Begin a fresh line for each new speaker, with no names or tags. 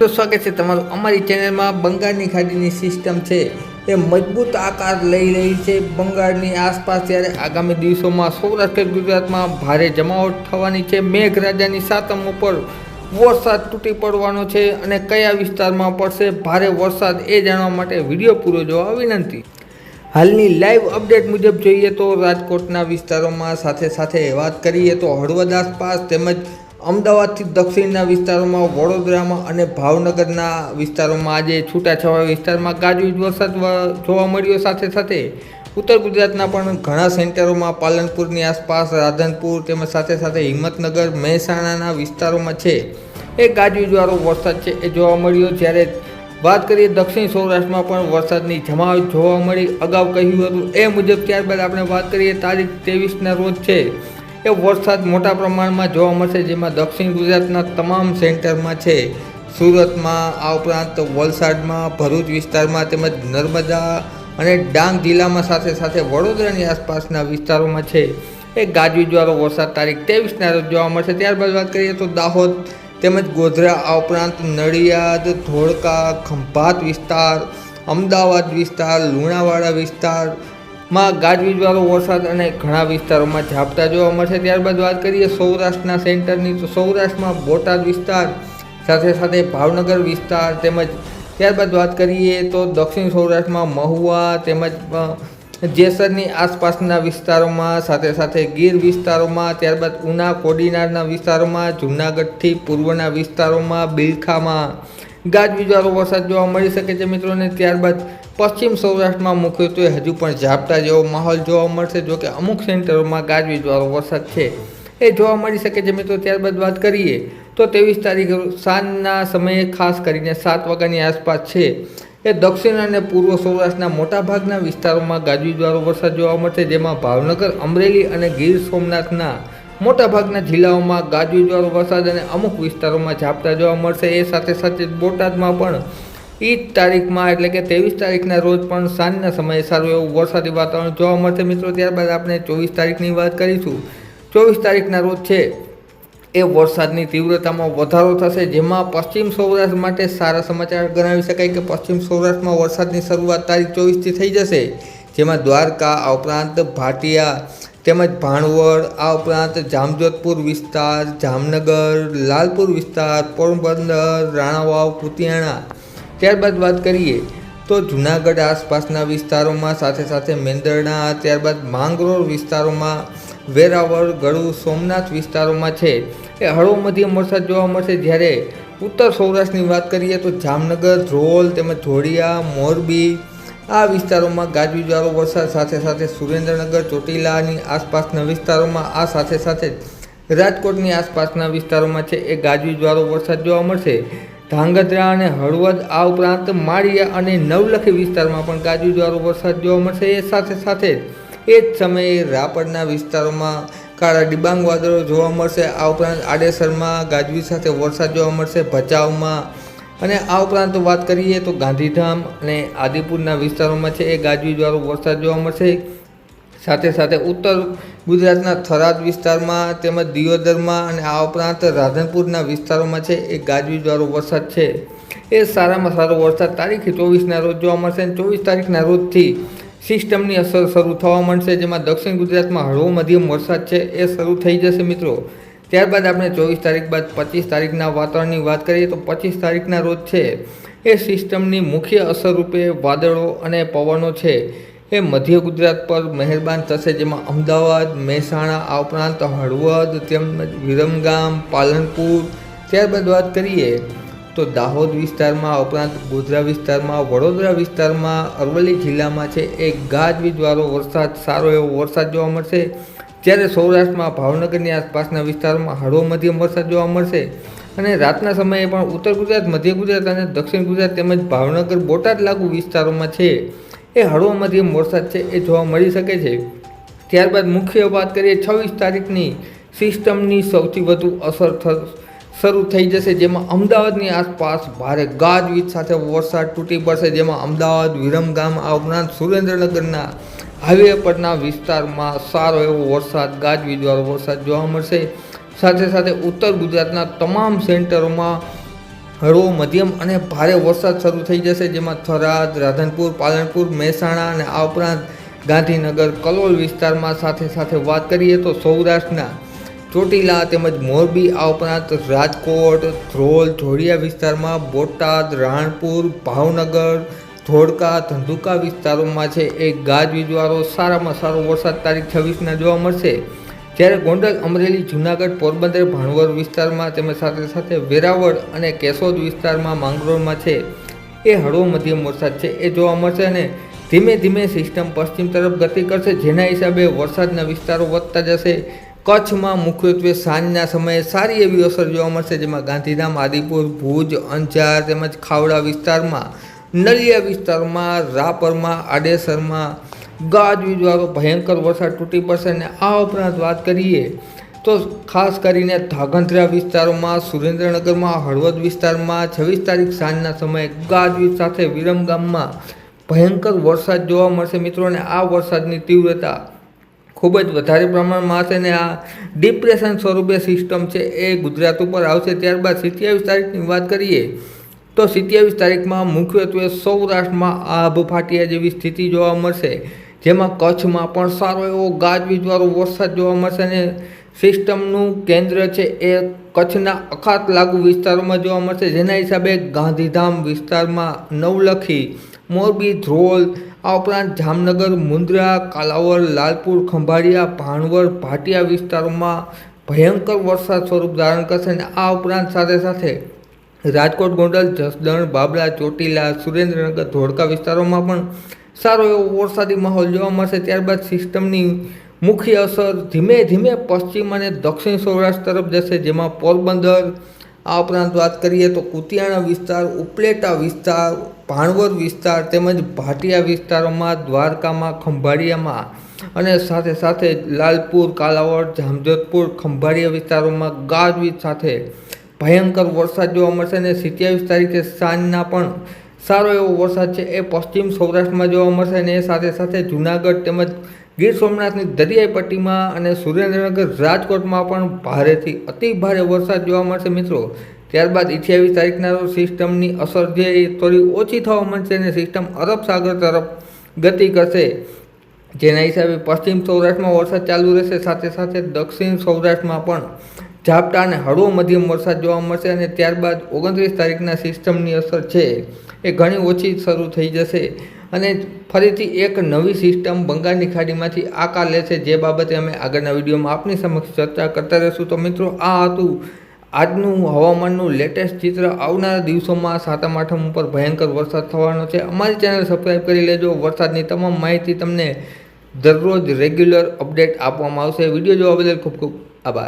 તો સ્વાગત છે તમારું અમારી ચેનલમાં બંગાળની ખાડીની સિસ્ટમ છે એ મજબૂત આકાર લઈ રહી છે. બંગાળની આસપાસ ત્યારે આગામી દિવસોમાં સૌરાષ્ટ્ર ગુજરાતમાં ભારે જમાવટ થવાની છે. મેઘરાજાની સાતમ ઉપર વરસાદ તૂટી પડવાનો છે અને કયા વિસ્તારમાં પડશે ભારે વરસાદ એ જાણવા માટે વીડિયો પૂરો જોવા વિનંતી. હાલની લાઈવ અપડેટ મુજબ જોઈએ તો રાજકોટના વિસ્તારોમાં સાથે સાથે વાત કરીએ તો હળવદ આસપાસ તેમજ અમદાવાદથી દક્ષિણના વિસ્તારોમાં, વડોદરામાં અને ભાવનગરના વિસ્તારોમાં આજે છૂટાછવાયા વિસ્તારમાં ગાજવીજ વરસાદ જોવા મળ્યો સાથે સાથે. ઉત્તર ગુજરાતના પણ ઘણા સેન્ટરોમાં પાલનપુરની આસપાસ, રાધનપુર તેમજ સાથે સાથે હિંમતનગર, મહેસાણાના વિસ્તારોમાં છે. એ ગાજવીજવાળો વરસાદ છે એ જોવા મળ્યો. જ્યારે વાત કરીએ દક્ષિણ સૌરાષ્ટ્રમાં પણ વરસાદની જમાવટ જોવા મળી. અગાઉ કહ્યું હતું એ મુજબ, ત્યારબાદ આપણે વાત કરીએ તારીખ ત્રેવીસના રોજ છે. એ વરસાદ મોટા પ્રમાણમાં જોવા મળશે, જેમાં દક્ષિણ ગુજરાતના તમામ સેન્ટરમાં છે. સુરતમાં આ ઉપરાંત વલસાડમાં, ભરૂચ વિસ્તારમાં તેમજ નર્મદા અને ડાંગ જિલ્લામાં સાથે સાથે વડોદરાની આસપાસના વિસ્તારોમાં છે. એ ગાજવીજવાળો વરસાદ તારીખ ત્રેવીસના રોજ જોવા મળશે. ત્યારબાદ વાત કરીએ તો દાહોદ તેમજ ગોધરા, આ ઉપરાંત નડિયાદ, ધોળકા, ખંભાત વિસ્તાર, અમદાવાદ વિસ્તાર, લુણાવાડા વિસ્તારમાં ગાજવીજવાળો વરસાદ અને ઘણા વિસ્તારોમાં ઝાપટા જોવા મળશે. ત્યારબાદ વાત કરીએ સૌરાષ્ટ્રના સેન્ટરની, તો સૌરાષ્ટ્રમાં બોટાદ વિસ્તાર, સાથે સાથે ભાવનગર વિસ્તાર તેમજ ત્યારબાદ વાત કરીએ તો દક્ષિણ સૌરાષ્ટ્રમાં મહુવા તેમજ જેસરની આસપાસના વિસ્તારોમાં, સાથે સાથે ગીર વિસ્તારોમાં, ત્યારબાદ ઉના, કોડીનારના વિસ્તારોમાં, જૂનાગઢથી પૂર્વના વિસ્તારોમાં, બિલખામાં ગાજવીજવાળો વરસાદ જોવા મળી શકે છે મિત્રોને. ત્યારબાદ પશ્ચિમ સૌરાષ્ટ્રમાં મુખ્યત્વે હજુ પણ ઝાપટા જેવો માહોલ જોવા મળશે જો કે અમુક સેન્ટરોમાં ગાજવીજવાળો વરસાદ છે એ જોવા મળી શકે છે મિત્રો. ત્યારબાદ વાત કરીએ તો ત્રેવીસ તારીખ સાંજના સમયે ખાસ કરીને સાત વાગ્યાની આસપાસ છે. એ દક્ષિણ અને પૂર્વ સૌરાષ્ટ્રના મોટાભાગના વિસ્તારોમાં ગાજવીજવાળો વરસાદ જોવા મળશે, જેમાં ભાવનગર, અમરેલી અને ગીર સોમનાથના મોટાભાગના જિલ્લાઓમાં ગાજવીજવાળો વરસાદ અને અમુક વિસ્તારોમાં ઝાપટા જોવા મળશે. એ સાથે સાથે બોટાદમાં પણ એ તારીખમાં એટલે કે ત્રેવીસ તારીખના રોજ પણ સાંજના સમયે સારું એવું વરસાદી વાતાવરણ જોવા મળશે. મિત્રો, ત્યારબાદ આપણે ચોવીસ તારીખની વાત કરીશું. ચોવીસ તારીખના રોજ છે એ વરસાદની તીવ્રતામાં વધારો થશે, જેમાં પશ્ચિમ સૌરાષ્ટ્ર માટે સારા સમાચાર ગણાવી શકાય કે પશ્ચિમ સૌરાષ્ટ્રમાં વરસાદની શરૂઆત તારીખ ચોવીસથી થઈ જશે, જેમાં દ્વારકા, આ ઉપરાંત ભાટિયા તેમજ ભાણવડ, આ ઉપરાંત જામજોધપુર વિસ્તાર, જામનગર, લાલપુર વિસ્તાર, પોરબંદર, રાણાવાવ કુતિયાણા ત્યારબાદ વાત કરીએ તો જુનાગઢ આસપાસના વિસ્તારોમાં સાથે સાથે મેંદરણા, ત્યારબાદ માંગરોળ વિસ્તારોમાં, વેરાવળ ગળુ સોમનાથ વિસ્તારોમાં છે. એ હળવો મધ્યમ વરસાદ જોવા મળશે. જ્યારે ઉત્તર સૌરાષ્ટ્રની વાત કરીએ તો જામનગર, ધ્રોલ, તેમજ ધોળિયા, મોરબી આ વિસ્તારોમાં ગાજવીજવાળો વરસાદ સાથે સાથે સુરેન્દ્રનગર, ચોટીલાની આસપાસના વિસ્તારોમાં આ સાથે સાથે રાજકોટની આસપાસના વિસ્તારોમાં છે. એ ગાજવીજવાળો વરસાદ જોવા મળશે. ધાંગધ્રા અને હળવદ આ ઉપરાંત માળિયા અને નવલખી વિસ્તારમાં પણ ગાજવીજવાળો વરસાદ જોવા મળશે. એ સાથે સાથે એ જ સમયે રાપરના વિસ્તારોમાં કાળા ડિબાંગ વાદળો જોવા મળશે. આ ઉપરાંત આડેસરમાં ગાજવી સાથે વરસાદ જોવા મળશે. ભચાઉમાં અને આ ઉપરાંત વાત કરીએ તો ગાંધીધામ અને આદિપુરના વિસ્તારોમાં છે, એ ગાજવીજવાળો વરસાદ જોવા મળશે. સાથે સાથે ઉત્તર ગુજરાતના થરાદ વિસ્તારમાં તેમજ દિયોદરમાં અને આ ઉપરાંત રાધનપુરના વિસ્તારોમાં છે, એ ગાજવીજવાળો વરસાદ છે. એ સારામાં સારો વરસાદ તારીખ ચોવીસના રોજ જોવા મળશે અને ચોવીસ તારીખના રોજથી સિસ્ટમની અસર શરૂ થવા મળશે જેમાં દક્ષિણ ગુજરાતમાં હળવો મધ્યમ વરસાદ છે, એ શરૂ થઈ જશે મિત્રો. ત્યારબાદ આપણે ચોવીસ તારીખ બાદ પચીસ તારીખના વાતાવરણની વાત કરીએ તો પચીસ તારીખના રોજ છે એ સિસ્ટમની મુખ્ય અસર રૂપે વાદળો અને પવનો છે. એ મધ્ય ગુજરાત પર મહેરબાન થશે જેમાં અમદાવાદ, મહેસાણા, આ ઉપરાંત હળવદ, તેમજ વિરમગામ, પાલનપુર. ત્યારબાદ વાત કરીએ તો દાહોદ વિસ્તારમાં ઉપરાંત ગોધરા વિસ્તારમાં, વડોદરા વિસ્તારમાં, અરવલ્લી જિલ્લામાં છે એ ગાજવીજવાળો વરસાદ, સારો એવો વરસાદ જોવા મળશે. જ્યારે સૌરાષ્ટ્રમાં ભાવનગરની આસપાસના વિસ્તારોમાં હળવો મધ્યમ વરસાદ જોવા મળશે અને રાતના સમયે પણ ઉત્તર ગુજરાત, મધ્ય ગુજરાત અને દક્ષિણ ગુજરાત તેમજ ભાવનગર, બોટાદ લાગુ વિસ્તારોમાં છે. એ હળવો મધ્યમ વરસાદ છે એ જોવા મળી શકે છે. ત્યારબાદ મુખ્ય વાત કરીએ છવ્વીસ તારીખની સિસ્ટમની સૌથી વધુ અસર શરૂ થઈ જશે જેમાં અમદાવાદની આસપાસ ભારે ગાજવીજ સાથે વરસાદ તૂટી પડશે જેમાં અમદાવાદ, વિરમગામ, આ ઉપરાંત સુરેન્દ્રનગરના હાઈવે પરના વિસ્તારમાં સારો એવો વરસાદ, ગાજવીજવાળો વરસાદ જોવા મળશે. સાથે સાથે ઉત્તર ગુજરાતના તમામ સેન્ટરોમાં હળવો મધ્યમ અને ભારે વરસાદ શરૂ થઈ જશે, જેમાં થરાદ, રાધનપુર, પાલનપુર, મહેસાણા અને આ ઉપરાંત ગાંધીનગર, કલોલ વિસ્તારમાં સાથે સાથે વાત કરીએ તો સૌરાષ્ટ્રના ચોટીલા તેમજ મોરબી, આ ઉપરાંત રાજકોટ, ધ્રોલ જોડિયા વિસ્તારમાં બોટાદ, રાણપુર, ભાવનગર ધોળકા, ધંધુકા વિસ્તારોમાં છે. એ ગાજવીજવાળો સારામાં સારો વરસાદ તારીખ છવ્વીસના જોવા મળશે. જ્યારે ગોંડલ, અમરેલી, જૂનાગઢ, પોરબંદર ભાણવર વિસ્તારમાં તેમજ સાથે સાથે વેરાવળ અને કેશોદ વિસ્તારમાં માંગરોળમાં છે. એ હળવો મધ્યમ વરસાદ છે. એ જોવા મળશે અને ધીમે ધીમે સિસ્ટમ પશ્ચિમ તરફ ગતિ કરશે, જેના હિસાબે વરસાદના વિસ્તારો વધતા જશે. કચ્છમાં મુખ્યત્વે સાંજના સમયે સારી એવી અસર જોવા મળશે, જેમાં ગાંધીધામ, આદિપુર, ભુજ, અંજાર તેમજ ખાવડા વિસ્તારમાં નલિયા વિસ્તારમાં, રાપરમાં, આડેસરમાં ગાજવીજવાળો ભયંકર વરસાદ તૂટી પડશે અને આ ઉપરાંત વાત કરીએ તો ખાસ કરીને ધાગંધ્રા વિસ્તારોમાં, સુરેન્દ્રનગરમાં, હળવદ વિસ્તારમાં છવ્વીસ તારીખ સાંજના સમયે ગાજવીજ સાથે વિરમગામમાં ભયંકર વરસાદ જોવા મળશે. મિત્રો, અને આ વરસાદની તીવ્રતા ખૂબ જ વધારે પ્રમાણમાં હશે અને આ ડિપ્રેશન સ્વરૂપે સિસ્ટમ છે એ ગુજરાત ઉપર આવશે. ત્યારબાદ સિત્યાવીસ તારીખની વાત કરીએ તો સિત્યાવીસ તારીખમાં મુખ્યત્વે સૌરાષ્ટ્રમાં આભ ફાટિયા જેવી સ્થિતિ જોવા મળશે. જેમાં કચ્છમાં પણ સારો એવો ગાજવીજવાળો વરસાદ જોવા મળશે અને સિસ્ટમનું કેન્દ્ર છે એ કચ્છના અખાત લાગુ વિસ્તારોમાં જોવા મળશે. જેના હિસાબે ગાંધીધામ વિસ્તારમાં નવલખી, મોરબી, ધ્રોલ, આ ઉપરાંત જામનગર, મુન્દ્રા કાલાવર લાલપુર, ખંભાળિયા ભાણવર ભાટિયા વિસ્તારોમાં ભયંકર વરસાદ સ્વરૂપ ધારણ કરશે અને આ ઉપરાંત સાથે સાથે રાજકોટ ગોંડલ, જસદણ, બાબરા, ચોટીલા, સુરેન્દ્રનગર, ધોળકા વિસ્તારોમાં પણ સારો એવો વરસાદી માહોલ જોવા મળશે. ત્યારબાદ સિસ્ટમની મુખ્ય અસર ધીમે ધીમે પશ્ચિમ અને દક્ષિણ સૌરાષ્ટ્ર તરફ જશે, જેમાં પોરબંદર, આ ઉપરાંત વાત કરીએ તો કુતિયાણા વિસ્તાર, ઉપલેટા વિસ્તાર ભાણવર વિસ્તાર તેમજ ભાટિયા વિસ્તારોમાં, દ્વારકામાં, ખંભાળિયામાં અને સાથે સાથે લાલપુર, કાલાવડ, જામજોધપુર, ખંભાળિયા વિસ્તારોમાં ગાજવીજ સાથે ભયંકર વરસાદ જોવા મળશે અને સિત્યાવીસ તારીખે સાંજના પણ સારો એવો વરસાદ છે એ પશ્ચિમ સૌરાષ્ટ્રમાં જોવા મળશે અને એ સાથે સાથે જૂનાગઢ તેમજ ગીર સોમનાથની દરિયાઈ પટ્ટીમાં અને સુરેન્દ્રનગર રાજકોટમાં પણ ભારેથી અતિ ભારે વરસાદ જોવા મળશે મિત્રો. ત્યારબાદ અઠ્યાવીસ તારીખના રોજ સિસ્ટમની અસર જે એ થોડી ઓછી થવા મળશે અને સિસ્ટમ અરબ સાગર તરફ ગતિ કરશે. જેના હિસાબે પશ્ચિમ સૌરાષ્ટ્રમાં વરસાદ ચાલુ રહેશે સાથે સાથે દક્ષિણ સૌરાષ્ટ્રમાં પણ ઝાપટા અને હળવો મધ્યમ વરસાદ જોવા મળશે અને ત્યારબાદ ઓગણત્રીસ તારીખના સિસ્ટમની અસર છે એ ઘણી ઓછી શરૂ થઈ જશે. અને ફરીથી એક નવી સિસ્ટમ બંગાળની ખાડીમાંથી આકાર લેશે, જે બાબતે અમે આગળના વિડીયોમાં આપની સમક્ષ ચર્ચા કરતા રહીશું. તો મિત્રો, આ હતું આજનું હવામાનનું લેટેસ્ટ ચિત્ર. આવનારા દિવસોમાં સાતમ આઠમ ઉપર ભયંકર વરસાદ થવાનો છે. અમારી ચેનલ સબસ્ક્રાઈબ કરી લેજો. વરસાદની તમામ માહિતી તમને દરરોજ રેગ્યુલર અપડેટ આપવામાં આવશે. વીડિયો જોવા બદલ ખૂબ ખૂબ આભાર.